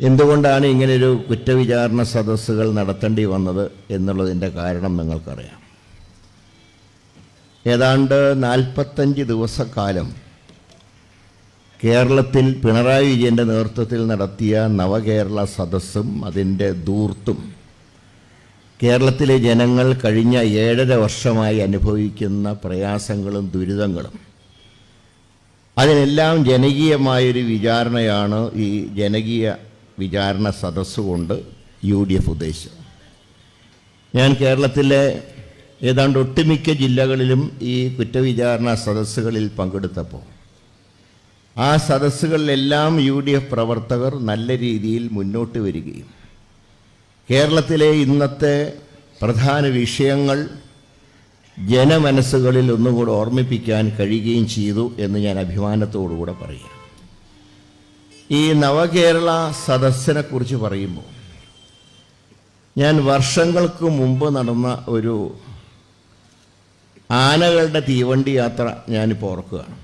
എന്തുകൊണ്ടാണ് ഇങ്ങനൊരു കുറ്റവിചാരണ സദസ്സുകൾ നടത്തേണ്ടി വന്നത് എന്നുള്ളതിന്റെ കാരണം നിങ്ങൾക്കറിയാം. ഏതാണ്ട് നാൽപ്പത്തഞ്ച് ദിവസക്കാലം കേരളത്തിൽ പിണറായി വിജയന്റെ നേതൃത്വത്തിൽ നടത്തിയ നവകേരള സദസ്സും അതിന്റെ ദൂർത്തും കേരളത്തിലെ ജനങ്ങൾ കഴിഞ്ഞ ഏഴര വർഷമായി അനുഭവിക്കുന്ന പ്രയാസങ്ങളും ദുരിതങ്ങളും അതിനെല്ലാം ജനകീയമായൊരു വിചാരണയാണ് ഈ ജനകീയ വിചാരണ സദസ്സുകൊണ്ട് യു ഡി എഫ് ഉദ്ദേശിച്ചത് ഞാൻ കേരളത്തിലെ ഏതാണ്ട് ഒട്ടുമിക്ക ജില്ലകളിലും ഈ കുറ്റവിചാരണ സദസ്സുകളിൽ പങ്കെടുത്തപ്പോൾ ആ സദസ്സുകളിലെല്ലാം യു ഡി എഫ് പ്രവർത്തകർ നല്ല രീതിയിൽ മുന്നോട്ട് വരികയും കേരളത്തിലെ ഇന്നത്തെ പ്രധാന വിഷയങ്ങൾ ജനമനസ്സുകളിൽ ഒന്നുകൂടെ ഓർമ്മിപ്പിക്കാൻ കഴിയുകയും ചെയ്തു എന്ന് ഞാൻ അഭിമാനത്തോടുകൂടെ പറയാം ഈ നവകേരള സദസ്സിനെ കുറിച്ച് പറയുമ്പോൾ ഞാൻ വർഷങ്ങൾക്ക് മുമ്പ് നടന്ന ഒരു ആനകളുടെ തീവണ്ടി യാത്ര ഞാനിപ്പോൾ ഓർക്കുകയാണ്.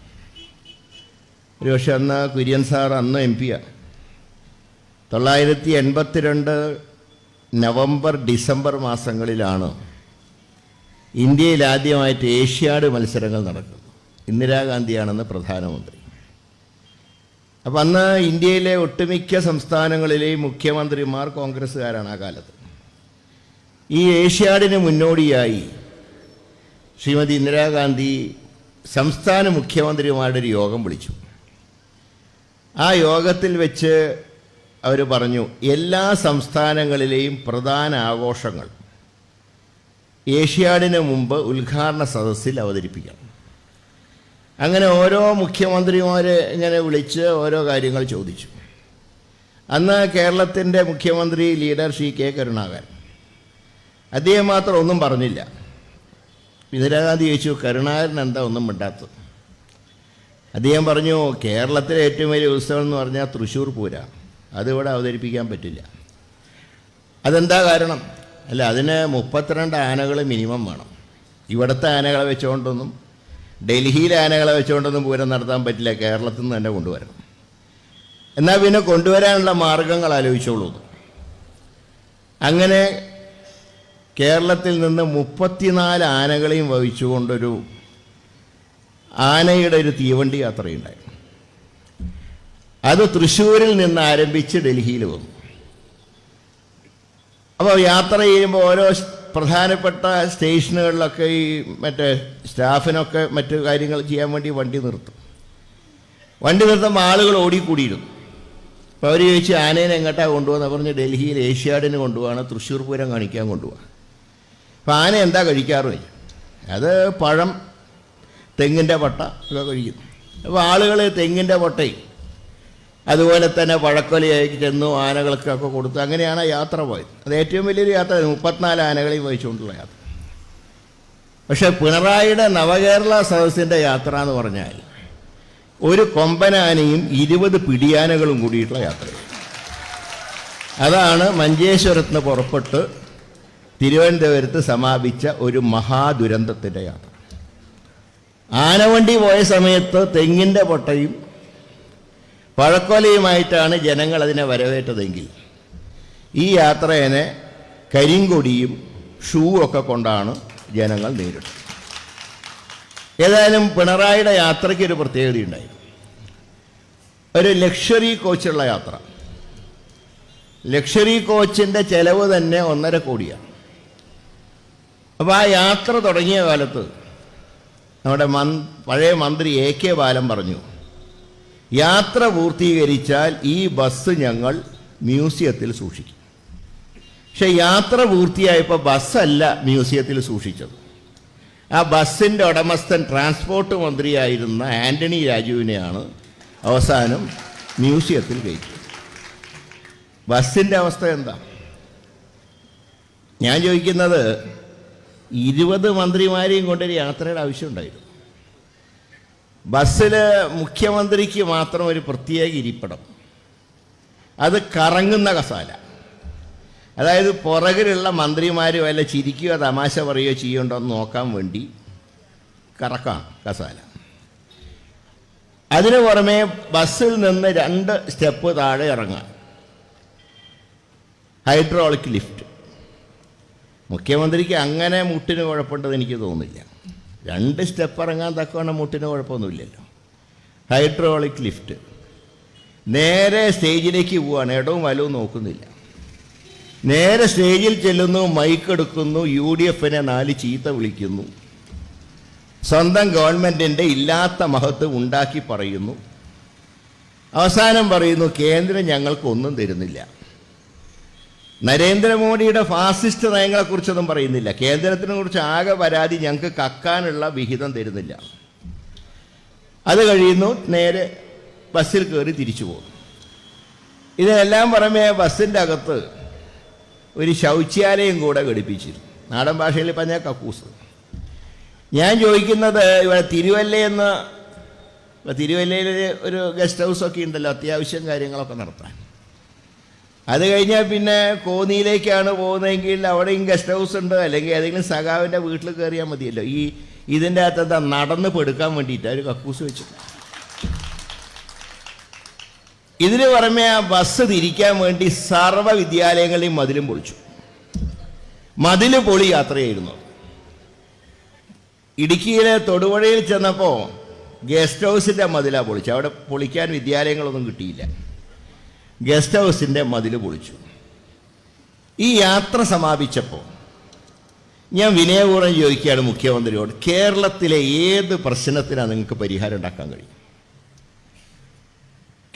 ഒരു പക്ഷെ അന്ന് കുര്യൻ സാർ അന്ന് എം പിയാണ് തൊള്ളായിരത്തി എൺപത്തിരണ്ട് നവംബർ ഡിസംബർ മാസങ്ങളിലാണ് ഇന്ത്യയിൽ ആദ്യമായിട്ട് ഏഷ്യാഡ് മത്സരങ്ങൾ നടക്കുന്നത്. ഇന്ദിരാഗാന്ധിയാണെന്ന് പ്രധാനമന്ത്രി. അപ്പം അന്ന് ഇന്ത്യയിലെ ഒട്ടുമിക്ക സംസ്ഥാനങ്ങളിലെയും മുഖ്യമന്ത്രിമാർ കോൺഗ്രസ്സുകാരാണ് ആ കാലത്ത്. ഈ ഏഷ്യാഡിന് മുന്നോടിയായി ശ്രീമതി ഇന്ദിരാഗാന്ധി സംസ്ഥാന മുഖ്യമന്ത്രിമാരുടെ ഒരു യോഗം വിളിച്ചു. ആ യോഗത്തിൽ വെച്ച് അവർ പറഞ്ഞു എല്ലാ സംസ്ഥാനങ്ങളിലെയും പ്രധാന ആഘോഷങ്ങൾ ഏഷ്യാഡിന് മുമ്പ് ഉദ്ഘാടന സദസ്സിൽ അവതരിപ്പിക്കണം. അങ്ങനെ ഓരോ മുഖ്യമന്ത്രിമാരെ ഇങ്ങനെ വിളിച്ച് ഓരോ കാര്യങ്ങൾ ചോദിച്ചു. അന്ന് കേരളത്തിന്റെ മുഖ്യമന്ത്രി ലീഡർ ശ്രീ കെ കരുണാകരൻ. അദ്ദേഹം മാത്രം ഒന്നും പറഞ്ഞില്ല. ഇന്ദിരാഗാന്ധി ചോദിച്ചു കരുണാകരൻ എന്താ ഒന്നും മിണ്ടാത്തത്? അദ്ദേഹം പറഞ്ഞു കേരളത്തിലെ ഏറ്റവും വലിയ ഉത്സവം എന്ന് പറഞ്ഞാൽ തൃശ്ശൂർ പൂര. അതിവിടെ അവതരിപ്പിക്കാൻ പറ്റില്ല. അതെന്താ കാരണം? അല്ല അതിന് മുപ്പത്തിരണ്ട് ആനകൾ മിനിമം വേണം. ഇവിടുത്തെ ആനകളെ വെച്ചുകൊണ്ടൊന്നും ഡൽഹിയിലെ ആനകളെ വെച്ചുകൊണ്ടൊന്നും പൂരം നടത്താൻ പറ്റില്ല. കേരളത്തിൽ നിന്ന് തന്നെ കൊണ്ടുവരണം. എന്നാൽ പിന്നെ കൊണ്ടുവരാനുള്ള മാർഗങ്ങൾ ആലോചിച്ചോളൂ. അങ്ങനെ കേരളത്തിൽ നിന്ന് മുപ്പത്തിനാല് ആനകളെയും വഹിച്ചുകൊണ്ടൊരു ആനയുടെ ഒരു തീവണ്ടി യാത്രയുണ്ടായി. അത് തൃശ്ശൂരിൽ നിന്ന് ആരംഭിച്ച് ഡൽഹിയിൽ വന്നു. അപ്പോൾ യാത്ര ചെയ്യുമ്പോൾ ഓരോ പ്രധാനപ്പെട്ട സ്റ്റേഷനുകളിലൊക്കെ ഈ മറ്റേ സ്റ്റാഫിനൊക്കെ മറ്റു കാര്യങ്ങൾ ചെയ്യാൻ വേണ്ടി വണ്ടി നിർത്തും. വണ്ടി നിർത്തുമ്പോൾ ആളുകൾ ഓടിക്കൂടിയിരുന്നു. അപ്പോൾ അവർ ചോദിച്ചു ആനേനെ എങ്ങോട്ടാണ് കൊണ്ടുപോകുന്നത് പറഞ്ഞ് ഡൽഹിയിൽ ഏഷ്യാഡിന് കൊണ്ടുപോവാണ് തൃശ്ശൂർ പൂരം കാണിക്കാൻ കൊണ്ടുപോവാണ് അപ്പോൾ ആന എന്താ കഴിക്കാറ് ചോദിച്ചു. അത് പഴം തെങ്ങിന്റെ പട്ട ഒക്കെ കഴിക്കുന്നു അപ്പോൾ ആളുകൾ തെങ്ങിന്റെ പട്ടയും അതുപോലെ തന്നെ പഴക്കൊലയായി ചെന്നു ആനകൾക്കൊക്കെ കൊടുത്തു. അങ്ങനെയാണ് യാത്ര പോയത്. അത് ഏറ്റവും വലിയൊരു യാത്ര. മുപ്പത്തിനാല് ആനകളെയും വഹിച്ചുകൊണ്ടുള്ള യാത്ര. പക്ഷേ പിണറായിയുടെ നവകേരള സദസ്സിന്റെ യാത്ര എന്ന് പറഞ്ഞാൽ ഒരു കൊമ്പനാനയും ഇരുപത് പിടിയാനകളും കൂടിയിട്ടുള്ള യാത്ര. അതാണ് മഞ്ചേശ്വരത്ത് പുറപ്പെട്ട് തിരുവനന്തപുരത്ത് സമാപിച്ച ഒരു മഹാദുരന്തത്തിന്റെ യാത്ര. ആനവണ്ടി പോയ സമയത്ത് തെങ്ങിന്റെ പൊട്ടയും പഴക്കൊലയുമായിട്ടാണ് ജനങ്ങൾ അതിനെ വരവേറ്റതെങ്കിൽ ഈ യാത്രേനെ കരിങ്കൊടിയും ഷൂ ഒക്കെ കൊണ്ടാണ് ജനങ്ങൾ നേരിടും ഏതായാലും പിണറായിയുടെ യാത്രയ്ക്ക് ഒരു പ്രത്യേകതയുണ്ടായി ഒരു ലക്ഷറി കോച്ചുള്ള യാത്ര. ലക്ഷറി കോച്ചിന്റെ ചെലവ് തന്നെ ഒന്നര കോടിയാണ് അപ്പോൾ ആ യാത്ര തുടങ്ങിയ കാലത്ത് നമ്മുടെ മന് പഴയ മന്ത്രി എ കെ ബാലൻ പറഞ്ഞു യാത്ര പൂർത്തീകരിച്ചാൽ ഈ ബസ് ഞങ്ങൾ മ്യൂസിയത്തിൽ സൂക്ഷിക്കും. പക്ഷെ യാത്ര പൂർത്തിയായപ്പോൾ ബസ്സല്ല മ്യൂസിയത്തിൽ സൂക്ഷിച്ചത്. ആ ബസ്സിന്റെ ഉടമസ്ഥൻ ട്രാൻസ്പോർട്ട് മന്ത്രിയായിരുന്ന ആന്റണി രാജുവിനെയാണ് അവസാനം മ്യൂസിയത്തിൽ കയറ്റിയത്. ബസ്സിന്റെ അവസ്ഥ എന്താ? ഞാൻ ചോദിക്കുന്നത് ഇരുപത് മന്ത്രിമാരെയും കൊണ്ടൊരു യാത്രയുടെ ആവശ്യമുണ്ടായിരുന്നു ബസ്സിൽ മുഖ്യമന്ത്രിക്ക് മാത്രം ഒരു പ്രത്യേക ഇരിപ്പിടം. അത് കറങ്ങുന്ന കസാല. അതായത് പുറകിലുള്ള മന്ത്രിമാർ വല്ല ചിരിക്കുകയോ തമാശ പറയുകയോ ചെയ്യുന്നുണ്ടോ എന്ന് നോക്കാൻ വേണ്ടി കറക്കാം കസാല. അതിനു പുറമെ ബസ്സിൽ നിന്ന് രണ്ട് സ്റ്റെപ്പ് താഴെ ഇറങ്ങാം. Hydraulic lift. മുഖ്യമന്ത്രിക്ക് അങ്ങനെ മുട്ടിന് കുഴപ്പമുണ്ടെന്ന് എനിക്ക് തോന്നുന്നില്ല. രണ്ട് സ്റ്റെപ്പ് ഇറങ്ങാൻ തക്കവണ്ണം മുട്ടിന് കുഴപ്പമൊന്നുമില്ലല്ലോ. Hydraulic lift. നേരെ സ്റ്റേജിലേക്ക് പോവുകയാണ് ഇടവും വലവും നോക്കുന്നില്ല. നേരെ സ്റ്റേജിൽ ചെല്ലുന്നു മൈക്ക് എടുക്കുന്നു യു ഡി എഫിനെ നാല് ചീത്ത വിളിക്കുന്നു. സ്വന്തം ഗവൺമെന്റിന്റെ ഇല്ലാത്ത മഹത്വം ഉണ്ടാക്കി പറയുന്നു. അവസാനം പറയുന്നു കേന്ദ്രം ഞങ്ങൾക്കൊന്നും തരുന്നില്ല. നരേന്ദ്രമോദിയുടെ ഫാസിസ്റ്റ് നയങ്ങളെക്കുറിച്ചൊന്നും പറയുന്നില്ല. കേന്ദ്രത്തിനെ കുറിച്ച് ആകെ പരാതി ഞങ്ങൾക്ക് കക്കാനുള്ള വിഹിതം തരുന്നില്ല. അത് കഴിയുന്നു നേരെ ബസ്സിൽ കയറി തിരിച്ചു പോകും ഇതിനെല്ലാം പുറമേ ബസ്സിന്റെ അകത്ത് ഒരു ശൗച്യാലയം കൂടെ ഘടിപ്പിച്ചിരുന്നു. നാടൻ ഭാഷയിൽ പറഞ്ഞ കക്കൂസ്. ഞാൻ ചോദിക്കുന്നത് ഇവിടെ തിരുവല്ലയെന്ന് ഇപ്പം തിരുവല്ലയിൽ ഒരു- ഗസ്റ്റ് ഹൗസൊക്കെ ഉണ്ടല്ലോ അത്യാവശ്യം കാര്യങ്ങളൊക്കെ നടത്താൻ. അത് കഴിഞ്ഞാൽ പിന്നെ കോന്നിയിലേക്കാണ് പോകുന്നതെങ്കിൽ അവിടെയും ഗസ്റ്റ് ഹൗസ് ഉണ്ട് അല്ലെങ്കിൽ ഏതെങ്കിലും സഖാവിന്റെ വീട്ടിൽ കയറിയാൽ മതിയല്ലോ. ഈ ഇതിന്റെ അകത്ത് എന്താ നടന്ന് പെടുക്കാൻ വേണ്ടിയിട്ട് ഒരു കക്കൂസ് വെച്ചു ഇതിന് പുറമെ ആ ബസ് തിരിക്കാൻ വേണ്ടി സർവ വിദ്യാലയങ്ങളെയും മതിലും പൊളിച്ചു. മതിൽ പൊളി യാത്രയായിരുന്നു. ഇടുക്കിയിലെ തൊടുപുഴയിൽ ചെന്നപ്പോൾ ഗസ്റ്റ് ഹൗസിന്റെ മതിലാണ് പൊളിച്ചു അവിടെ പൊളിക്കാൻ വിദ്യാലയങ്ങളൊന്നും കിട്ടിയില്ല. ഗസ്റ്റ് ഹൗസിന്റെ മതിൽ പൊളിച്ചു. ഈ യാത്ര സമാപിച്ചപ്പോൾ ഞാൻ വിനയപൂർവം ചോദിക്കുകയാണ് മുഖ്യമന്ത്രിയോട് കേരളത്തിലെ ഏത് പ്രശ്നത്തിനാണ് നിങ്ങൾക്ക് പരിഹാരം ഉണ്ടാക്കാൻ കഴിയും?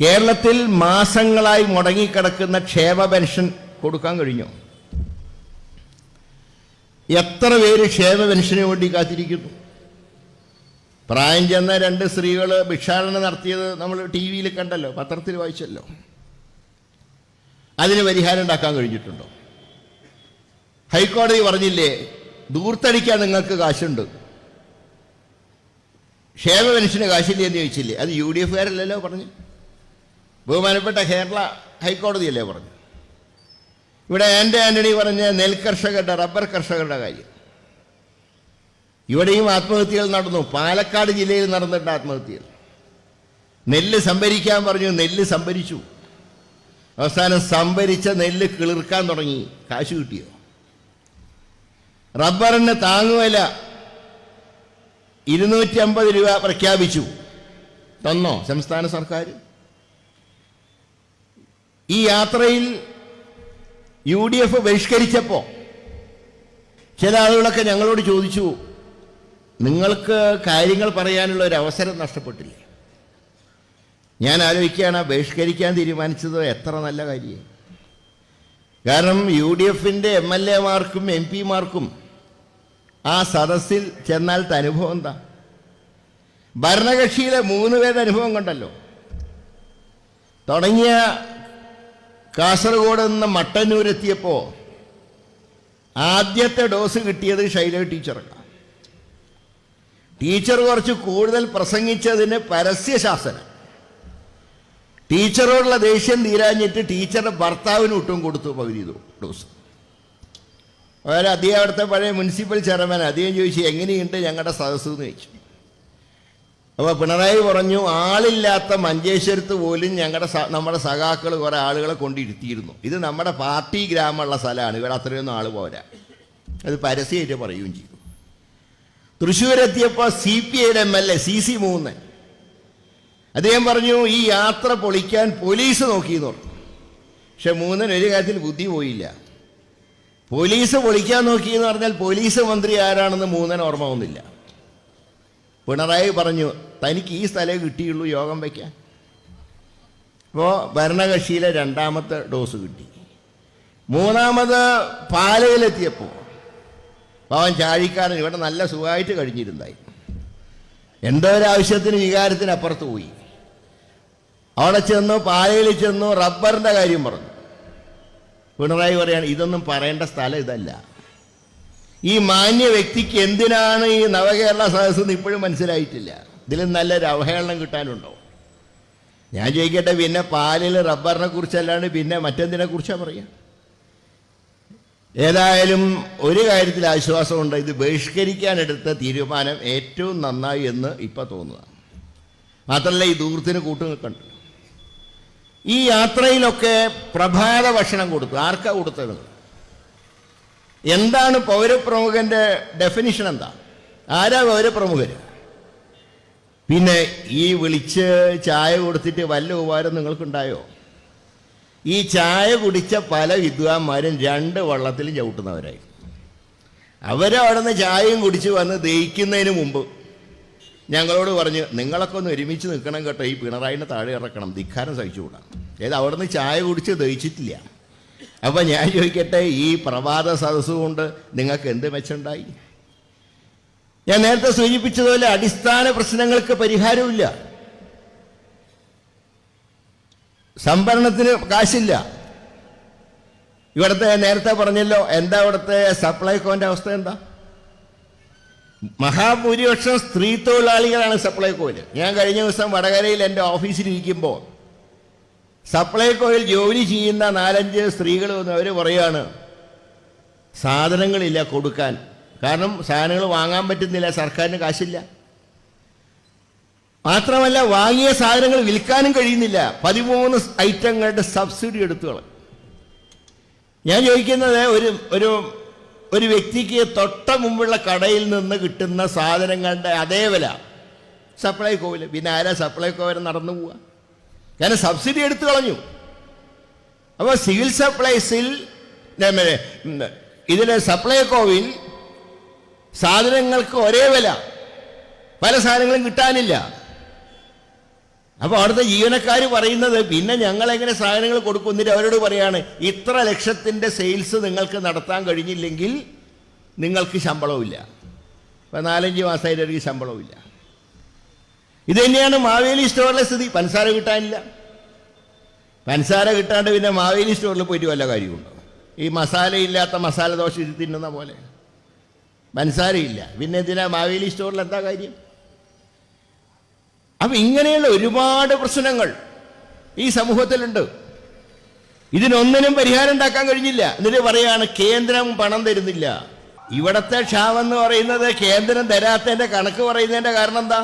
കേരളത്തിൽ മാസങ്ങളായി മുടങ്ങിക്കിടക്കുന്ന ക്ഷേമ പെൻഷൻ കൊടുക്കാൻ കഴിഞ്ഞു. എത്ര പേര് ക്ഷേമ പെൻഷന് വേണ്ടി കാത്തിരിക്കുന്നു? പ്രായം ചെന്ന രണ്ട് സ്ത്രീകൾ ഭിക്ഷാടനം നടത്തിയത് നമ്മൾ ടി വിയിൽ കണ്ടല്ലോ പത്രത്തിൽ വായിച്ചല്ലോ. അതിന് പരിഹാരം ഉണ്ടാക്കാൻ കഴിഞ്ഞിട്ടുണ്ടോ? ഹൈക്കോടതി പറഞ്ഞില്ലേ ദൂർത്തടിക്കാൻ നിങ്ങൾക്ക് കാശുണ്ട്. ക്ഷേമ പെൻഷന് കാശില്ലേ എന്ന് ചോദിച്ചില്ലേ അത് യു ഡി എഫുകാരല്ലല്ലോ പറഞ്ഞു. ബഹുമാനപ്പെട്ട കേരള ഹൈക്കോടതിയല്ലേ പറഞ്ഞു? ഇവിടെ ആന്റി ആന്റണി പറഞ്ഞ നെൽകർഷകരുടെ റബ്ബർ കർഷകരുടെ കാര്യം. ഇവിടെയും ആത്മഹത്യകൾ നടന്നു. പാലക്കാട് ജില്ലയിൽ നടന്നിട്ട് ആത്മഹത്യകൾ. നെല്ല് സംഭരിക്കാൻ പറഞ്ഞു നെല്ല് സംഭരിച്ചു. അവസാനം സംഭരിച്ച നെല്ല് കിളിർക്കാൻ തുടങ്ങി. കാശ് കിട്ടിയോ? റബ്ബറിന് താങ്ങുവില ഇരുന്നൂറ്റി അമ്പത് രൂപ പ്രഖ്യാപിച്ചു. തന്നോ സംസ്ഥാന സർക്കാർ ഈ യാത്രയിൽ യു ഡി എഫ് ബഹിഷ്കരിച്ചപ്പോൾ ചില ആളുകളൊക്കെ ഞങ്ങളോട് ചോദിച്ചു നിങ്ങൾക്ക് കാര്യങ്ങൾ പറയാനുള്ള ഒരു അവസരം നഷ്ടപ്പെട്ടില്ലേ? ഞാൻ ആലോചിക്കുകയാണ് ബഹിഷ്കരിക്കാൻ തീരുമാനിച്ചത് എത്ര നല്ല കാര്യം കാരണം യു ഡി എഫിന്റെ എം എൽ എമാർക്കും എം പിമാർക്കും ആ സദസ്സിൽ ചെന്നാൽ അനുഭവം എന്താ? ഭരണകക്ഷിയിലെ മൂന്ന് പേരുടെ അനുഭവം കണ്ടല്ലോ. തുടങ്ങിയ കാസർഗോഡ് നിന്ന് മട്ടന്നൂരെത്തിയപ്പോൾ ആദ്യത്തെ ഡോസ് കിട്ടിയത് ശൈല ടീച്ചറാണ്. ടീച്ചർ കുറച്ച് കൂടുതൽ പ്രസംഗിച്ചതിന് പരസ്യശാസനം ടീച്ചറോടുള്ള ദേഷ്യം തീരാഞ്ഞിട്ട് ടീച്ചറുടെ ഭർത്താവിന് ഒട്ടും കൊടുത്തു പകുതി ഡോസ്. അതായത് അദ്ദേഹം അവിടുത്തെ പഴയ മുനിസിപ്പൽ ചെയർമാൻ അദ്ദേഹം ചോദിച്ചു എങ്ങനെയുണ്ട് ഞങ്ങളുടെ സദസ്സ് ചോദിച്ചു. അപ്പോൾ പിണറായി പറഞ്ഞു ആളില്ലാത്ത മഞ്ചേശ്വരത്ത് പോലും ഞങ്ങളുടെ നമ്മുടെ സഖാക്കൾ കുറേ ആളുകളെ കൊണ്ടിരുത്തിയിരുന്നു ഇത് നമ്മുടെ പാർട്ടി ഗ്രാമമുള്ള സ്ഥലമാണ് ഇവിടെ അത്രയൊന്നും ആൾ പോരാ. അത് പരസ്യമായിട്ട് പറയുകയും ചെയ്തു. തൃശ്ശൂർ എത്തിയപ്പോൾ സി പി ഐയുടെ M L A C C മൂന്ന്. അദ്ദേഹം പറഞ്ഞു ഈ യാത്ര പൊളിക്കാൻ പോലീസ് നോക്കിയെന്ന് പറഞ്ഞു. പക്ഷെ മൂന്നൻ ഒരു കാര്യത്തിൽ ബുദ്ധി പോയില്ല. പോലീസ് പൊളിക്കാൻ നോക്കിയെന്ന് പറഞ്ഞാൽ പോലീസ് മന്ത്രി ആരാണെന്ന് മൂന്നൻ ഓർമ്മ വന്നില്ല. പിണറായി പറഞ്ഞു തനിക്ക് ഈ സ്ഥലമേ കിട്ടിയുള്ളൂ യോഗം വയ്ക്കാൻ. അപ്പോൾ ഭരണകക്ഷിയിലെ രണ്ടാമത്തെ ഡോസ് കിട്ടി. മൂന്നാമത് പാലയിലെത്തിയപ്പോൾ പാവൻ ചാഴിക്കാരൻ ഇവിടെ നല്ല സുഖമായിട്ട് കഴിഞ്ഞിരുന്നായി. എന്തോ ഒരു ആവശ്യത്തിന് വികാരത്തിന് അപ്പുറത്ത് പോയി. അവിടെ ചെന്നു പാലയിൽ ചെന്നു റബ്ബറിന്റെ കാര്യം പറഞ്ഞു. പിണറായി പറയാണ് ഇതൊന്നും പറയേണ്ട സ്ഥലം ഇതല്ല. ഈ മാന്യ വ്യക്തിക്ക് എന്തിനാണ് ഈ നവകേരള സദസ്സെന്ന് ഇപ്പോഴും മനസ്സിലായിട്ടില്ല. ഇതിലും നല്ലൊരു അവഹേളനം കിട്ടാനുണ്ടോ? ഞാൻ ചോദിക്കട്ടെ പിന്നെ പാലിൽ റബ്ബറിനെ കുറിച്ചല്ലാണ്ട് പിന്നെ മറ്റെന്തിനെ കുറിച്ചാണ് പറയുക ഏതായാലും ഒരു കാര്യത്തിൽ ആശ്വാസമുണ്ട്. ഇത് ബഹിഷ്കരിക്കാനെടുത്ത തീരുമാനം ഏറ്റവും നന്നായി എന്ന് ഇപ്പം തോന്നുക. മാത്രമല്ല ഈ ദൂരത്തിന് കൂട്ടു നിൽക്കണ്ട ഈ യാത്രയിലൊക്കെ പ്രഭാത ഭക്ഷണം കൊടുത്തു. ആർക്കാ കൊടുത്തത്? എന്താണ് പൗരപ്രമുഖന്റെ ഡെഫിനിഷൻ എന്താ? ആരാ പൗരപ്രമുഖർ പിന്നെ ഈ വിളിച്ച് ചായ കൊടുത്തിട്ട് വല്ല ഉപകാരം നിങ്ങൾക്കുണ്ടായോ? ഈ ചായ കുടിച്ച പല വിദ്വാന്മാരും രണ്ട് വള്ളത്തിൽ ചവിട്ടുന്നവരായി. അവരവിടെ നിന്ന് ചായയും കുടിച്ച് വന്ന് ദഹിക്കുന്നതിന് മുമ്പ് ഞങ്ങളോട് പറഞ്ഞു നിങ്ങളൊക്കെ ഒന്ന് ഒരുമിച്ച് നിൽക്കണം കേട്ടോ ഈ പിണറായിനെ താഴെ ഇറക്കണം ധിക്കാരം സഹിച്ചുകൂടാ. ഏത് അവിടെ നിന്ന് ചായ കുടിച്ച് ദഹിച്ചിട്ടില്ല. അപ്പം ഞാൻ ചോദിക്കട്ടെ ഈ പ്രഭാത സദസ്സുകൊണ്ട് നിങ്ങൾക്ക് എന്ത് മെച്ചമുണ്ടായി? ഞാൻ നേരത്തെ സൂചിപ്പിച്ചതുപോലെ അടിസ്ഥാന പ്രശ്നങ്ങൾക്ക് പരിഹാരമില്ല സംഭരണത്തിന് കാശില്ല. ഇവിടുത്തെ നേരത്തെ പറഞ്ഞല്ലോ എന്താ ഇവിടുത്തെ സപ്ലൈകോന്റെ അവസ്ഥ എന്താ? മഹാഭൂരിപക്ഷം സ്ത്രീ തൊഴിലാളികളാണ് സപ്ലൈകോയിൽ ഞാൻ കഴിഞ്ഞ ദിവസം വടകരയിൽ എന്റെ ഓഫീസിലിരിക്കുമ്പോൾ സപ്ലൈകോയിൽ ജോലി ചെയ്യുന്ന നാലഞ്ച് സ്ത്രീകൾ വന്ന് അവർ പറയാണ് സാധനങ്ങളില്ല കൊടുക്കാൻ. കാരണം സാധനങ്ങൾ വാങ്ങാൻ പറ്റുന്നില്ല സർക്കാരിന് കാശില്ല. മാത്രമല്ല വാങ്ങിയ സാധനങ്ങൾ വിൽക്കാനും കഴിയുന്നില്ല. പതിമൂന്ന് ഐറ്റങ്ങളുടെ സബ്സിഡി എടുത്തു കളഞ്ഞു ഞാൻ ചോദിക്കുന്നത് ഒരു ഒരു ഒരു വ്യക്തിക്ക് തൊട്ട മുമ്പുള്ള കടയിൽ നിന്ന് കിട്ടുന്ന സാധനങ്ങളുടെ അതേ വില. സപ്ലൈകോവിൽ പിന്നെ ആരാ സപ്ലൈകോവിൽ നടന്നു പോവുക? കാരണം സബ്സിഡി എടുത്തു കളഞ്ഞു. അപ്പോൾ സിവിൽ സപ്ലൈസിൽ ഇതിലെ സപ്ലൈകോവിൽ സാധനങ്ങൾക്ക് ഒരേ വില. പല സാധനങ്ങളും കിട്ടാനില്ല. അപ്പോൾ അവിടുത്തെ ജീവനക്കാർ പറയുന്നത് പിന്നെ ഞങ്ങൾ എങ്ങനെ സാധനങ്ങൾ കൊടുക്കും എന്നിട്ട് അവരോട് പറയാണ് ഇത്ര ലക്ഷത്തിന്റെ സെയിൽസ് നിങ്ങൾക്ക് നടത്താൻ കഴിഞ്ഞില്ലെങ്കിൽ നിങ്ങൾക്ക് ശമ്പളവുമില്ല. ഇപ്പം നാലഞ്ച് മാസമായിട്ട് അവർക്ക് ശമ്പളവുമില്ല. ഇത് തന്നെയാണ് മാവേലി സ്റ്റോറിലെ സ്ഥിതി. പൻസാര കിട്ടാനില്ല. പൻസാര കിട്ടാണ്ട് പിന്നെ മാവേലി സ്റ്റോറിൽ പോയിട്ട് വല്ല കാര്യമുണ്ടോ? ഈ മസാലയില്ലാത്ത മസാല ദോശ ഇത് തിന്നുന്ന പോലെ. പഞ്ചസാരയില്ല പിന്നെ എന്തിനാ മാവേലി സ്റ്റോറിൽ എന്താ കാര്യം? അപ്പം ഇങ്ങനെയുള്ള ഒരുപാട് പ്രശ്നങ്ങൾ ഈ സമൂഹത്തിലുണ്ട്. ഇതിനൊന്നിനും പരിഹാരം ഉണ്ടാക്കാൻ കഴിഞ്ഞില്ല. എന്നിട്ട് പറയാണ് കേന്ദ്രം പണം തരുന്നില്ല. ഇവിടത്തെ ക്ഷാമം എന്ന് പറയുന്നത് കേന്ദ്രം തരാത്തതിന്റെ കണക്ക് പറയുന്നതിന്റെ കാരണം എന്താ?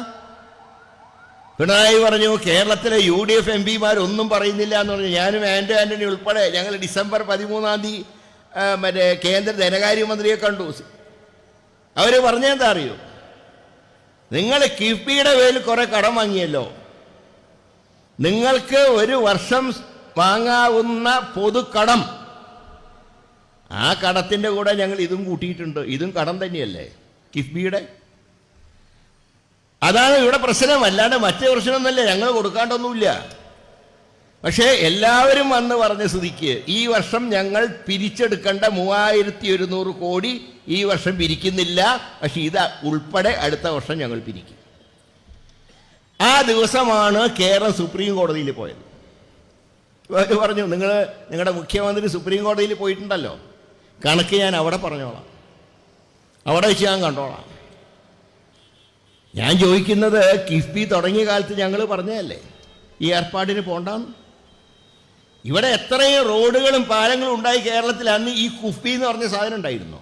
പിണറായി പറഞ്ഞു കേരളത്തിലെ യു ഡി എഫ് എം പിമാരൊന്നും പറയുന്നില്ല എന്ന് പറഞ്ഞു. ഞാനും ആന്റോ ആന്റണി ഉൾപ്പെടെ ഞങ്ങൾ ഡിസംബർ പതിമൂന്നാം തീയതി മറ്റേ കേന്ദ്ര ധനകാര്യമന്ത്രിയെ കണ്ടു. അവർ പറഞ്ഞെന്താ അറിയോ? നിങ്ങൾ കിഫ്ബിയുടെ പേരിൽ കുറെ കടം വാങ്ങിയല്ലോ. നിങ്ങൾക്ക് ഒരു വർഷം വാങ്ങാവുന്ന പൊതുക്കടം ആ കടത്തിന്റെ കൂടെ ഞങ്ങൾ ഇതും കൂട്ടിയിട്ടുണ്ട്. ഇതും കടം തന്നെയല്ലേ? കിഫ്ബിയുടെ? അതാണ് ഇവിടെ പ്രശ്നം. അല്ലാണ്ട് മറ്റേ പ്രശ്നമൊന്നുമല്ല. ഞങ്ങൾ കൊടുക്കാണ്ടൊന്നുമില്ല. പക്ഷേ എല്ലാവരും വന്ന് പറഞ്ഞ സ്ഥിതിക്ക് ഈ വർഷം ഞങ്ങൾ പിരിച്ചെടുക്കേണ്ട മൂവായിരത്തി ഒരുന്നൂറ് കോടി ഈ വർഷം പിരിക്കുന്നില്ല. പക്ഷെ ഇത് ഉൾപ്പെടെ അടുത്ത വർഷം ഞങ്ങൾ പിരിക്കും. ആ ദിവസമാണ് കേരളം സുപ്രീം കോടതിയിൽ പോയത്. പറഞ്ഞു നിങ്ങൾ നിങ്ങളുടെ മുഖ്യമന്ത്രി സുപ്രീം കോടതിയിൽ പോയിട്ടുണ്ടല്ലോ. കണക്ക് ഞാൻ അവിടെ പറഞ്ഞോളാം. അവിടെ വെച്ച് ഞാൻ കണ്ടോളാം. ഞാൻ ചോദിക്കുന്നത് കിഫ്ബി തുടങ്ങിയ കാലത്ത് ഞങ്ങൾ പറഞ്ഞതല്ലേ? ഈ ഏർപ്പാടിന് പോണ്ടാന്ന്? ഇവിടെ എത്രയും റോഡുകളും പാലങ്ങളും ഉണ്ടായി കേരളത്തിൽ അന്ന് ഈ കുഫി എന്ന് പറഞ്ഞ സാധനം ഉണ്ടായിരുന്നു.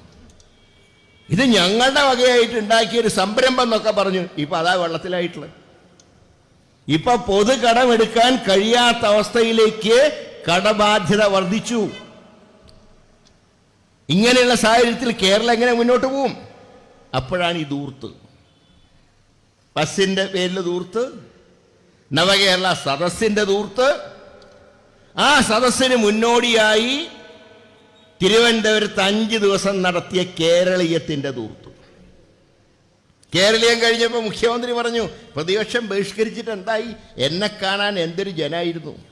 ഇത് ഞങ്ങളുടെ വകയായിട്ട് ഉണ്ടാക്കിയ ഒരു സംരംഭം എന്നൊക്കെ പറഞ്ഞു. ഇപ്പൊ അതാ വെള്ളത്തിലായിട്ടുള്ളത്. ഇപ്പൊ പൊതു കടമെടുക്കാൻ കഴിയാത്ത അവസ്ഥയിലേക്ക് കടബാധ്യത വർദ്ധിച്ചു. ഇങ്ങനെയുള്ള സാഹചര്യത്തിൽ കേരളം എങ്ങനെ മുന്നോട്ട് പോവും? അപ്പോഴാണ് ഈ ദൂർത്ത് ബസിന്റെ പേരിൽ ദൂർത്ത് നവകേരള സദസ്സിന്റെ ദൂർത്ത് ആ സദസ്സിന് മുന്നോടിയായി തിരുവനന്തപുരത്ത് അഞ്ച് ദിവസം നടത്തിയ കേരളീയത്തിന്റെ തൂർത്തു കേരളീയം കഴിഞ്ഞപ്പോൾ മുഖ്യമന്ത്രി പറഞ്ഞു പ്രതിപക്ഷം ബഹിഷ്കരിച്ചിട്ട് എന്തായി എന്നെ കാണാൻ എന്തൊരു ജനായിരുന്നു?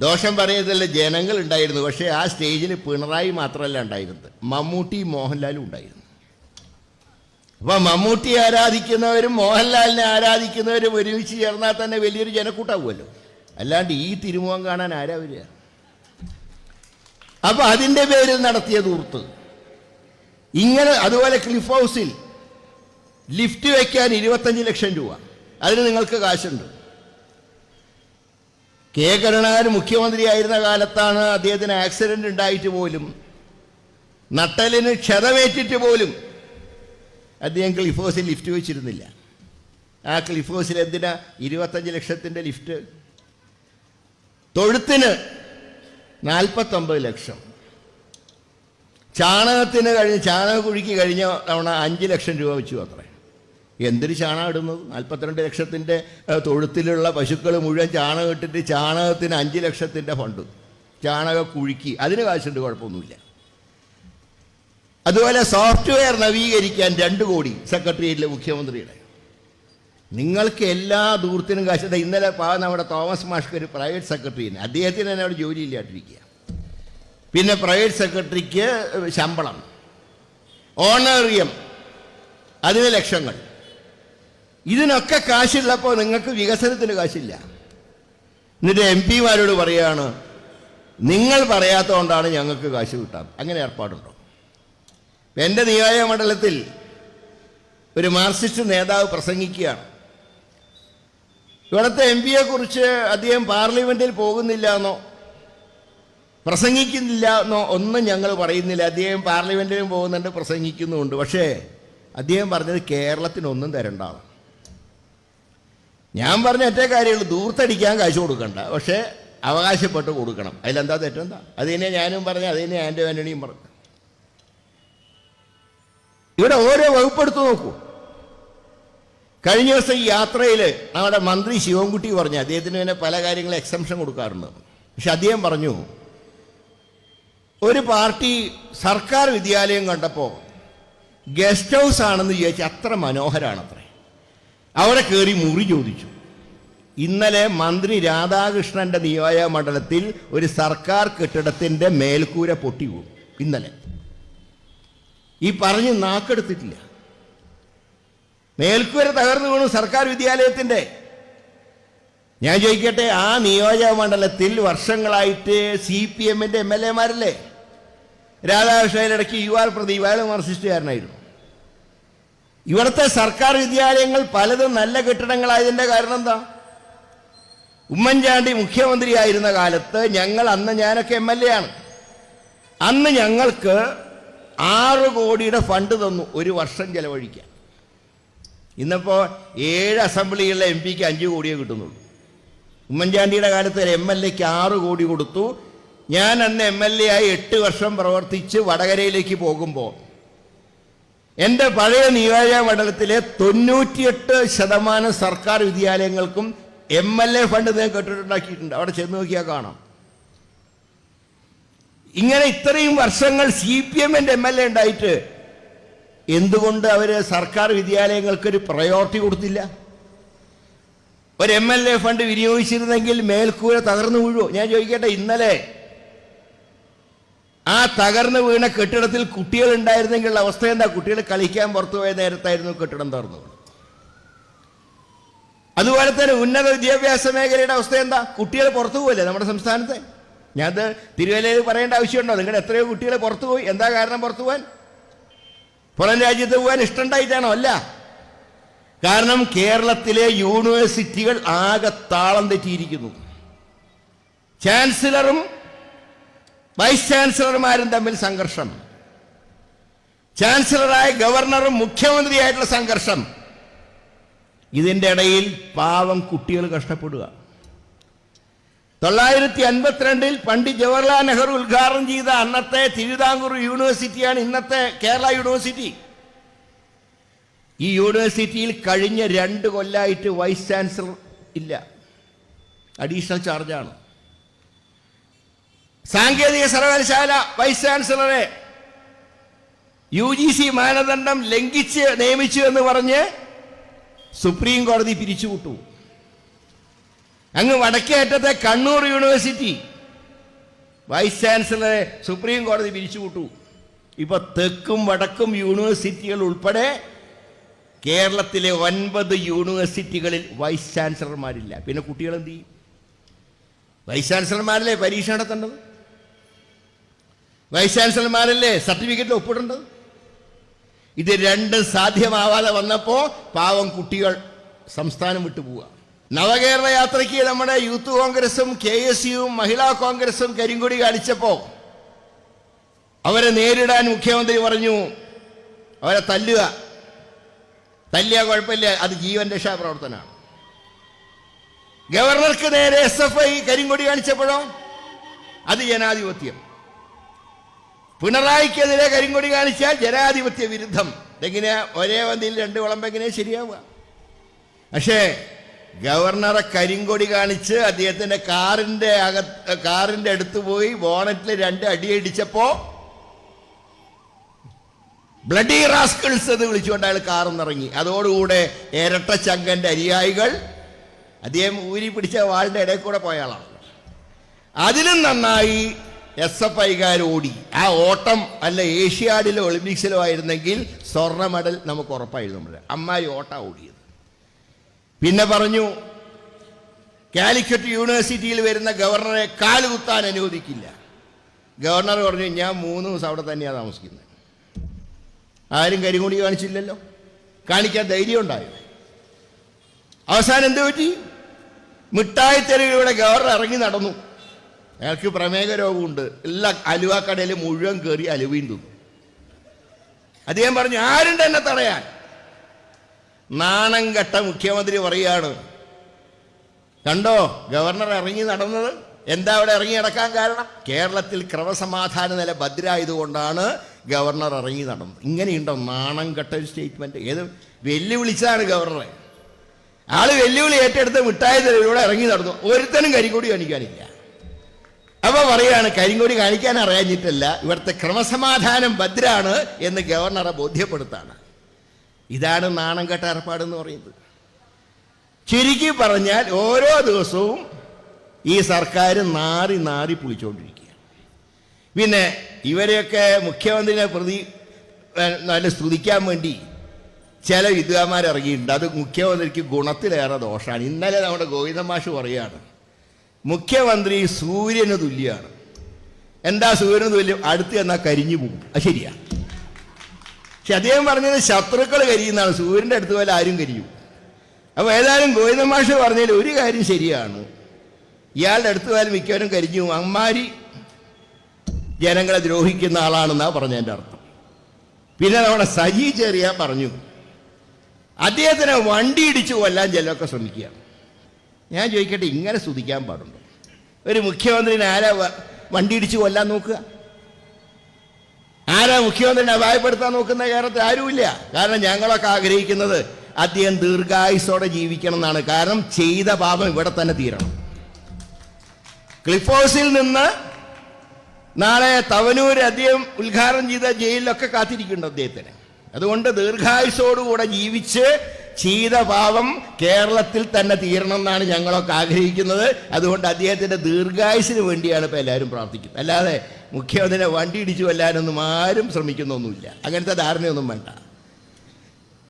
ദോഷം പറയുന്നതല്ല ജനങ്ങൾ ഉണ്ടായിരുന്നു. പക്ഷേ ആ സ്റ്റേജിൽ പിണറായി മാത്രമല്ല ഉണ്ടായിരുന്നത്. മമ്മൂട്ടി മോഹൻലാലും ഉണ്ടായിരുന്നു. അപ്പോൾ മമ്മൂട്ടി ആരാധിക്കുന്നവരും മോഹൻലാലിനെ ആരാധിക്കുന്നവരും ഒരുമിച്ച് ചേർന്നാൽ തന്നെ വലിയൊരു ജനക്കൂട്ടാവുമല്ലോ. അല്ലാണ്ട് ഈ തിരുമുഖം കാണാൻ ആരാ വരിക? അപ്പൊ അതിന്റെ പേരിൽ നടത്തിയ ദൂർത്ത് ഇങ്ങനെ അതുപോലെ ക്ലിഫ് ഹൗസിൽ ലിഫ്റ്റ് വയ്ക്കാൻ ഇരുപത്തഞ്ച് ലക്ഷം രൂപ. അതിന് നിങ്ങൾക്ക് കാശുണ്ട്. കെ കരുണാകരൻ മുഖ്യമന്ത്രിയായിരുന്ന കാലത്താണ് അദ്ദേഹത്തിന് ആക്സിഡന്റ് ഉണ്ടായിട്ട് പോലും നട്ടലിന് ക്ഷതമേറ്റിട്ട് പോലും അദ്ദേഹം ക്ലിഫ് ഹൗസിൽ ലിഫ്റ്റ് വെച്ചിരുന്നില്ല. ആ ക്ലിഫ് ഹൗസിൽ എന്തിനാ? ഇരുപത്തഞ്ച് ലക്ഷത്തിന്റെ ലിഫ്റ്റ് തൊഴുത്തിന് നാൽപ്പത്തൊമ്പത് ലക്ഷം. ചാണകത്തിന് കഴിഞ്ഞ് ചാണക കുഴിക്ക് കഴിഞ്ഞ തവണ അഞ്ച് ലക്ഷം രൂപ വെച്ചു അത്രേ. എന്തിന് ചാണകം ഇടുന്നത്? നാൽപ്പത്തിരണ്ട് ലക്ഷത്തിന്റെ തൊഴുത്തിലുള്ള പശുക്കൾ മുഴുവൻ ചാണകം ഇട്ടിട്ട് ചാണകത്തിന് അഞ്ച് ലക്ഷത്തിന്റെ ഫണ്ട്. ചാണക കുഴിക്ക്. അതിന് കാശുണ്ട് കുഴപ്പമൊന്നുമില്ല. അതുപോലെ സോഫ്റ്റ്വെയർ നവീകരിക്കാൻ രണ്ട് കോടി സെക്രട്ടേറിയറ്റിലെ മുഖ്യമന്ത്രിയുടെ. നിങ്ങൾക്ക് എല്ലാ ദൂരത്തിനും കാശ് ഇന്നലെ പാവം നമ്മുടെ തോമസ് മാഷ്ക്ക് ഒരു പ്രൈവറ്റ് സെക്രട്ടറിന്. അദ്ദേഹത്തിന് തന്നെ അവിടെ ജോലിയില്ലാണ്ടിരിക്കുക പിന്നെ പ്രൈവറ്റ് സെക്രട്ടറിക്ക് ശമ്പളം. ഓണറിയം. അതിന് ലക്ഷങ്ങൾ. ഇതിനൊക്കെ കാശില്ലപ്പോൾ നിങ്ങൾക്ക് വികസനത്തിന് കാശില്ല. എന്നിട്ട് എം പിമാരോട് പറയാണ് നിങ്ങൾ പറയാത്തതുകൊണ്ടാണ് ഞങ്ങൾക്ക് കാശ് കിട്ടാം അങ്ങനെ ഏർപ്പാടുണ്ടോ? എന്റെ നിയോജക മണ്ഡലത്തിൽ ഒരു മാർക്സിസ്റ്റ് നേതാവ് പ്രസംഗിക്കുകയാണ്. ഇവിടുത്തെ എം പിയെ കുറിച്ച് അദ്ദേഹം പാർലമെന്റിൽ പോകുന്നില്ല എന്നോ പ്രസംഗിക്കുന്നില്ല എന്നോ ഒന്നും ഞങ്ങൾ പറയുന്നില്ല. അദ്ദേഹം പാർലമെന്റിലും പോകുന്നുണ്ട് പ്രസംഗിക്കുന്നുമുണ്ട്. പക്ഷേ അദ്ദേഹം പറഞ്ഞത് കേരളത്തിനൊന്നും തരണ്ടാണ് ഞാൻ പറഞ്ഞ ഒറ്റ കാര്യമുള്ളൂ ദൂർത്തടിക്കാൻ കാശ് കൊടുക്കണ്ട. പക്ഷേ അവകാശപ്പെട്ട് കൊടുക്കണം. അതിലെന്താ തെറ്റെന്താ? അത് തന്നെ ഞാനും പറഞ്ഞു അത് തന്നെ ആന്റോ ആന്റണിയും പറഞ്ഞു. ഇവിടെ ഓരോ വകുപ്പെടുത്തു നോക്കൂ. കഴിഞ്ഞ ദിവസം ഈ യാത്രയിൽ നമ്മുടെ മന്ത്രി ശിവൻകുട്ടി പറഞ്ഞു അദ്ദേഹത്തിന് തന്നെ പല കാര്യങ്ങളും എക്സംഷൻ കൊടുക്കാറുണ്ട്. പക്ഷെ അദ്ദേഹം പറഞ്ഞു ഒരു പാർട്ടി സർക്കാർ വിദ്യാലയം കണ്ടപ്പോൾ ഗസ്റ്റ് ഹൗസ് ആണെന്ന് വിചാരിച്ച് അത്ര മനോഹരാണത്രേ. അവിടെ കയറി മുറി ചോദിച്ചു. ഇന്നലെ മന്ത്രി രാധാകൃഷ്ണന്റെ നിയോജക മണ്ഡലത്തിൽ ഒരു സർക്കാർ കെട്ടിടത്തിന്റെ മേൽക്കൂര പൊട്ടി വീണു ഇന്നലെ. ഈ പറഞ്ഞ് നാക്കെടുത്തിട്ടില്ല. മേൽക്കൂര തകർന്നു വീണു സർക്കാർ വിദ്യാലയത്തിന്റെ. ഞാൻ ചോദിക്കട്ടെ ആ നിയോജക മണ്ഡലത്തിൽ വർഷങ്ങളായിട്ട് സി പി എമ്മിന്റെ എം എൽ എമാരല്ലേ രാധാകൃഷ്ണൻ ഇടയ്ക്ക് യു ആർ പ്രദീപ് അയാൾ മാർസിസ്റ്റുകാരനായിരുന്നു ഇവിടുത്തെ സർക്കാർ വിദ്യാലയങ്ങൾ പലതും നല്ല കെട്ടിടങ്ങളായതിന്റെ കാരണം എന്താ? ഉമ്മൻചാണ്ടി മുഖ്യമന്ത്രിയായിരുന്ന കാലത്ത് ഞങ്ങൾ അന്ന് ഞാനൊക്കെ എം എൽ എ ആണ്. അന്ന് ഞങ്ങൾക്ക് ആറ് കോടിയുടെ ഫണ്ട് തന്നു ഒരു വർഷം ചെലവഴിക്കാൻ. ഇന്നിപ്പോൾ ഏഴ് അസംബ്ലികളിലെ എം പിക്ക് അഞ്ച് കോടിയേ കിട്ടുന്നുള്ളൂ. ഉമ്മൻചാണ്ടിയുടെ കാലത്ത് എം എൽ എക്ക് ആറ് കോടി കൊടുത്തു. ഞാൻ അന്ന് എം എൽ എ ആയി എട്ട് വർഷം പ്രവർത്തിച്ച് വടകരയിലേക്ക് പോകുമ്പോൾ എന്റെ പഴയ നിയോജക മണ്ഡലത്തിലെ തൊണ്ണൂറ്റിയെട്ട് ശതമാനം സർക്കാർ വിദ്യാലയങ്ങൾക്കും എം എൽ എ ഫണ്ട് ഞാൻ കെട്ടിട്ടുണ്ടാക്കിയിട്ടുണ്ട്. അവിടെ ചെന്ന് നോക്കിയാൽ കാണാം. ഇങ്ങനെ ഇത്രയും വർഷങ്ങൾ സി പി എമ്മിന്റെ എം എൽ എ ഉണ്ടായിട്ട് എന്തുകൊണ്ട് അവർ സർക്കാർ വിദ്യാലയങ്ങൾക്കൊരു പ്രയോറിറ്റി കൊടുത്തില്ല? ഒരു എം എൽ എ ഫണ്ട് വിനിയോഗിച്ചിരുന്നെങ്കിൽ മേൽക്കൂര തകർന്നു വീഴുമോ ഞാൻ ചോദിക്കട്ടെ ഇന്നലെ ആ തകർന്നു വീണ കെട്ടിടത്തിൽ കുട്ടികൾ ഉണ്ടായിരുന്നെങ്കിൽ അവസ്ഥ എന്താ? കുട്ടികൾ കളിക്കാൻ പുറത്തു പോയ നേരത്തായിരുന്നു കെട്ടിടം തകർന്നു. അതുപോലെ തന്നെ ഉന്നത വിദ്യാഭ്യാസ മേഖലയുടെ അവസ്ഥ എന്താ? കുട്ടികൾ പുറത്തു പോകല്ലേ നമ്മുടെ സംസ്ഥാനത്തെ? ഞാനത് തിരുവല്ലയിൽ പറയേണ്ട ആവശ്യമുണ്ടോ? നിങ്ങളുടെ എത്രയോ കുട്ടികൾ പുറത്തു പോയി. എന്താ കാരണം പുറത്തു പോകാൻ പുറം രാജ്യത്ത് പോകാൻ ഇഷ്ടമുണ്ടായിട്ടാണോ? അല്ല. കാരണം കേരളത്തിലെ യൂണിവേഴ്സിറ്റികൾ ആകെ താളം തെറ്റിയിരിക്കുന്നു. ചാൻസലറും വൈസ് ചാൻസലർമാരും തമ്മിൽ സംഘർഷം. ചാൻസലറായ ഗവർണറും മുഖ്യമന്ത്രിയായിട്ടുള്ള സംഘർഷം. ഇതിന്റെ ഇടയിൽ പാവം കുട്ടികൾ കഷ്ടപ്പെടുക. തൊള്ളായിരത്തി അൻപത്തിരണ്ടിൽ പണ്ഡിറ്റ് ജവഹർലാൽ നെഹ്റു ഉദ്ഘാടനം ചെയ്ത അന്നത്തെ തിരുവിതാംകൂർ യൂണിവേഴ്സിറ്റിയാണ് ഇന്നത്തെ കേരള യൂണിവേഴ്സിറ്റി. ഈ യൂണിവേഴ്സിറ്റിയിൽ കഴിഞ്ഞ രണ്ട് കൊല്ലമായിട്ട് വൈസ് ചാൻസലർ ഇല്ല. അഡീഷണൽ ചാർജാണ്. സാങ്കേതിക സർവകലാശാല വൈസ് ചാൻസലറെ യു ജി സി മാനദണ്ഡം ലംഘിച്ച് നിയമിച്ചു എന്ന് പറഞ്ഞ് സുപ്രീം കോടതി പിരിച്ചുവിട്ടു. അങ്ങ് വടക്കേ അറ്റത്തെ കണ്ണൂർ യൂണിവേഴ്സിറ്റി. വൈസ് ചാൻസലറെ സുപ്രീം കോടതി പിരിച്ചുവിട്ടു. ഇപ്പൊ തെക്കും വടക്കും യൂണിവേഴ്സിറ്റികൾ ഉൾപ്പെടെ കേരളത്തിലെ ഒൻപത് യൂണിവേഴ്സിറ്റികളിൽ വൈസ് ചാൻസലർമാരില്ല പിന്നെ കുട്ടികൾ എന്ത് ചെയ്യും? വൈസ് ചാൻസലർമാരല്ലേ പരീക്ഷ നടത്തേണ്ടത് വൈസ് ചാൻസലർമാരല്ലേ സർട്ടിഫിക്കറ്റ് ഒപ്പിടേണ്ടത്? ഇത് രണ്ടും സാധ്യമാവാതെ വന്നപ്പോൾ പാവം കുട്ടികൾ സംസ്ഥാനം വിട്ടു പോവുക നവകേരള യാത്രയ്ക്ക് നമ്മുടെ യൂത്ത് കോൺഗ്രസും കെ എസ് യുവും മഹിളാ കോൺഗ്രസും കരിങ്കൊടി കാണിച്ചപ്പോൾ അവരെ നേരിടാൻ മുഖ്യമന്ത്രി പറഞ്ഞു അവരെ തല്ലുക. തല്ലിയ കുഴപ്പമില്ല അത് ജീവൻ രക്ഷാ പ്രവർത്തനമാണ്. ഗവർണർക്ക് നേരെ എസ് എഫ് ഐ കരിങ്കൊടി കാണിച്ചപ്പോഴോ? അത് ജനാധിപത്യം. പിണറായിക്കെതിരെ കരിങ്കൊടി കാണിച്ചാൽ ജനാധിപത്യ വിരുദ്ധം. ഇതെങ്ങനെ ഒരേ വന്തിയിൽ രണ്ട് വിളമ്പെങ്ങനെ ശരിയാവുക? പക്ഷേ ഗവർണറെ കരിങ്കൊടി കാണിച്ച് അദ്ദേഹത്തിന്റെ കാറിന്റെ അകത്ത് കാറിന്റെ അടുത്ത് പോയി ബോണറ്റിൽ രണ്ട് അടിയടിച്ചപ്പോ ബ്ലഡി റാസ്കിൾസ് എന്ന് വിളിച്ചുകൊണ്ട് അയാൾ കാറിൽ നിന്നിറങ്ങി അതോടുകൂടെ ഇരട്ട ചങ്കന്റെ അനുയായികൾ അദ്ദേഹം ഊരി പിടിച്ച വാളിന്റെ ഇടയിൽ കൂടെ പോയ ആളാണ്. അതിലും നന്നായി എസ് എഫ് ഐകാർ ഓടി. ആ ഓട്ടം അല്ല ഏഷ്യാഡിലോ ഒളിമ്പിക്സിലോ ആയിരുന്നെങ്കിൽ സ്വർണ മെഡൽ നമുക്ക് ഉറപ്പായിരുന്നു. അമ്മായി ഓട്ട ഓടിയത്. പിന്നെ പറഞ്ഞു കാലിക്കറ്റ് യൂണിവേഴ്സിറ്റിയിൽ വരുന്ന ഗവർണറെ കാലുകുത്താൻ അനുവദിക്കില്ല. ഗവർണർ പറഞ്ഞു ഞാൻ മൂന്ന് ദിവസം അവിടെ തന്നെയാണ് താമസിക്കുന്നത്. ആരും കരിങ്കൊടി കാണിച്ചില്ലല്ലോ. കാണിക്കാൻ ധൈര്യം ഉണ്ടായോ? അവസാനം എന്ത് പറ്റി? മിഠായി തെരുവിലൂടെ ഗവർണർ ഇറങ്ങി നടന്നു. അയാൾക്ക് പ്രമേഹ രോഗമുണ്ട്. എല്ലാ അലുവാക്കടയിൽ മുഴുവൻ കയറി അലുവയും തിന്നു. അദ്ദേഹം പറഞ്ഞു ആരുണ്ട് എന്നെ തടയാൻ. നാണം കെട്ട മുഖ്യമന്ത്രി പറയാണ് കണ്ടോ? ഗവർണർ ഇറങ്ങി നടന്നത്? എന്താ അവിടെ ഇറങ്ങി നടക്കാൻ കാരണം? കേരളത്തിൽ ക്രമസമാധാന നില ഭദ്രായതുകൊണ്ടാണ് ഗവർണർ ഇറങ്ങി നടന്നത്. ഇങ്ങനെയുണ്ടോ നാണം കെട്ട ഒരു സ്റ്റേറ്റ്മെന്റ്? ഏത് വെല്ലുവിളിച്ചാണ് ഗവർണറെ? ആൾ വെല്ലുവിളി ഏറ്റെടുത്ത് മിഠായി തെരുവിലൂടെ ഇറങ്ങി നടന്നു. ഒരുത്തനും കരിങ്കൊടി കാണിക്കാനില്ല. അപ്പൊ പറയാണ് കരിങ്കൊടി കാണിക്കാൻ അറിയാഞ്ഞിട്ടല്ല ഇവിടുത്തെ ക്രമസമാധാനം ഭദ്രാണ് എന്ന് ഗവർണറെ ബോധ്യപ്പെടുത്താണ്. ഇതാണ് നാണം കെട്ട ഏർപ്പാടെന്ന് പറയുന്നത്. ചുരുക്കി പറഞ്ഞാൽ ഓരോ ദിവസവും ഈ സർക്കാർ നാറി നാറി പുളിച്ചുകൊണ്ടിരിക്കുക പിന്നെ ഇവരെയൊക്കെ മുഖ്യമന്ത്രിനെ പ്രതി നല്ല സ്തുതിക്കാൻ വേണ്ടി ചില ഇറങ്ങിയിട്ടുണ്ട് അത് മുഖ്യമന്ത്രിക്ക് ഗുണത്തിലേറെ ദോഷമാണ്. ഇന്നലെ നമ്മുടെ ഗോവിന്ദമാഷ് പറയുകയാണ് മുഖ്യമന്ത്രി സൂര്യന് തുല്യമാണ് എന്താ സൂര്യന് തുല്യം? അടുത്ത് എന്നാൽ കരിഞ്ഞു പോകും. അത് ശരിയാ. പക്ഷെ അദ്ദേഹം പറഞ്ഞത് ശത്രുക്കൾ കരിയുന്നതാണ്. സൂര്യന്റെ അടുത്ത് പോലെ ആരും കരിയും. അപ്പോൾ ഏതായാലും ഗോവിന്ദമാഷ് പറഞ്ഞതിൽ ഒരു കാര്യം ശരിയാണ്. ഇയാളുടെ അടുത്ത് പോയാലും മിക്കവരും കരിഞ്ഞു. അമ്മാരി ജനങ്ങളെ ദ്രോഹിക്കുന്ന ആളാണെന്നാ പറഞ്ഞതിന്റെ അർത്ഥം. പിന്നെ നമ്മുടെ സജി ചെറിയ പറഞ്ഞു അദ്ദേഹത്തിനെ വണ്ടി ഇടിച്ചു കൊല്ലാൻ ചിലരൊക്കെ ശ്രമിക്കുക ഞാൻ ചോദിക്കട്ടെ ഇങ്ങനെ സ്തുതിക്കാൻ പാടുണ്ടോ? ഒരു മുഖ്യമന്ത്രിനെ ആരാ വണ്ടി ഇടിച്ചു കൊല്ലാൻ നോക്കുക? ആരാ മുഖ്യമന്ത്രിനെ അപായപ്പെടുത്താൻ നോക്കുന്ന കേരളത്തിൽ ആരുമില്ല. കാരണം ഞങ്ങളൊക്കെ ആഗ്രഹിക്കുന്നത് അദ്ദേഹം ദീർഘായുസോടെ ജീവിക്കണം എന്നാണ്. കാരണം ചെയ്ത പാപം ഇവിടെ തന്നെ തീരണം. ക്ലിഫ് ഹൗസിൽ നിന്ന് നാളെ തവനൂർ അദ്ദേഹം ഉദ്ഘാടനം ചെയ്ത ജയിലിലൊക്കെ കാത്തിരിക്കുന്നുണ്ട് അദ്ദേഹത്തിന്. അതുകൊണ്ട് ദീർഘായുസോടുകൂടെ ജീവിച്ച് ചെയ്ത കേരളത്തിൽ തന്നെ തീരണം എന്നാണ് ഞങ്ങളൊക്കെ ആഗ്രഹിക്കുന്നത്. അതുകൊണ്ട് അദ്ദേഹത്തിന്റെ ദീർഘായുസിന് വേണ്ടിയാണ് ഇപ്പോൾ എല്ലാവരും പ്രാർത്ഥിക്കുന്നത്. അല്ലാതെ മുഖ്യമന്ത്രിനെ വണ്ടി ഇടിച്ചു കൊല്ലാനൊന്നും ആരും ശ്രമിക്കുന്നൊന്നുമില്ല. അങ്ങനത്തെ ധാരണയൊന്നും വേണ്ട.